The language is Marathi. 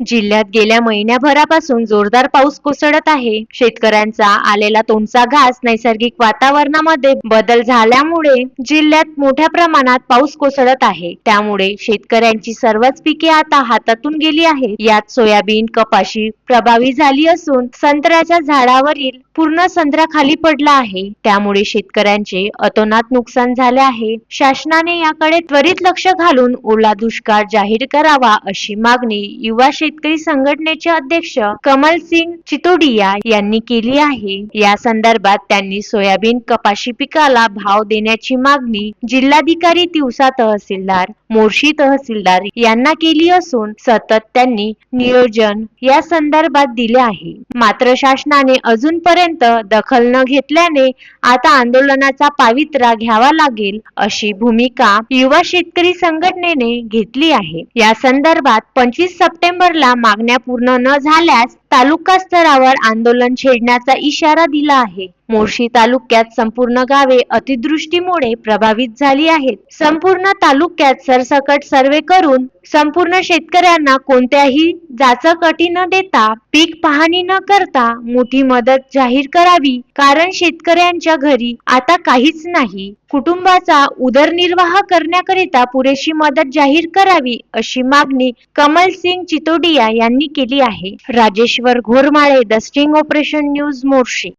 जिल्ह्यात गेल्या महिन्याभरापासून जोरदार पाऊस कोसळत आहे. शेतकऱ्यांचा आलेला तोंडचा घास नैसर्गिक वातावरणामध्ये बदल झाल्यामुळे जिल्ह्यात मोठ्या प्रमाणात पाऊस कोसळत आहे. त्यामुळे शेतकऱ्यांची सर्वच पिके आता हातातून गेली आहेत. यात सोयाबीन कपाशी प्रभावी झाली असून संत्र्याच्या झाडावरील पूर्ण संत्रा खाली पडला आहे. त्यामुळे शेतकऱ्यांचे अतोनात नुकसान झाले आहे. शासनाने याकडे त्वरित लक्ष घालून ओला दुष्काळ जाहीर करावा अशी मागणी युवा शेतकरी संघटनेचे अध्यक्ष कमल सिंग चितोडिया यांनी केली आहे. या संदर्भात त्यांनी सोयाबीन कपाशी पिकाला भाव देण्याची मागणी जिल्हाधिकारी दिवसा तहसीलदार मोर्शी तहसीलदार यांना केली असून सतत त्यांनी नियोजन या संदर्भात दिले आहे. मात्र शासनाने अजूनपर्यंत दखल न घेतल्याने आता आंदोलनाचा पावित्रा घ्यावा लागेल अशी भूमिका युवा शेतकरी संघटनेने घेतली आहे. या संदर्भात पंचवीस सप्टेंबरला मागण्या पूर्ण न झाल्यास तालुका स्तरावर आंदोलन छेडण्याचा इशारा दिला आहे. मोर्शी तालुक्यात संपूर्ण गावे अतिवृष्टीमुळे प्रभावित झाली आहेत. संपूर्ण तालुक्यात सरसकट सर्वे करून संपूर्ण शेतकऱ्यांना कोणत्याही जाचकटी न देता पीक पाहणी न करता मोठी मदत जाहीर करावी. कारण शेतकऱ्यांच्या घरी आता काहीच नाही. कुटुंबाचा उदरनिर्वाह करण्याकरिता पुरेशी मदत जाहीर करावी अशी मागणी कमल सिंग चितोडिया यांनी केली आहे. Rajeshwar Ghormale the sting operation news Morshi.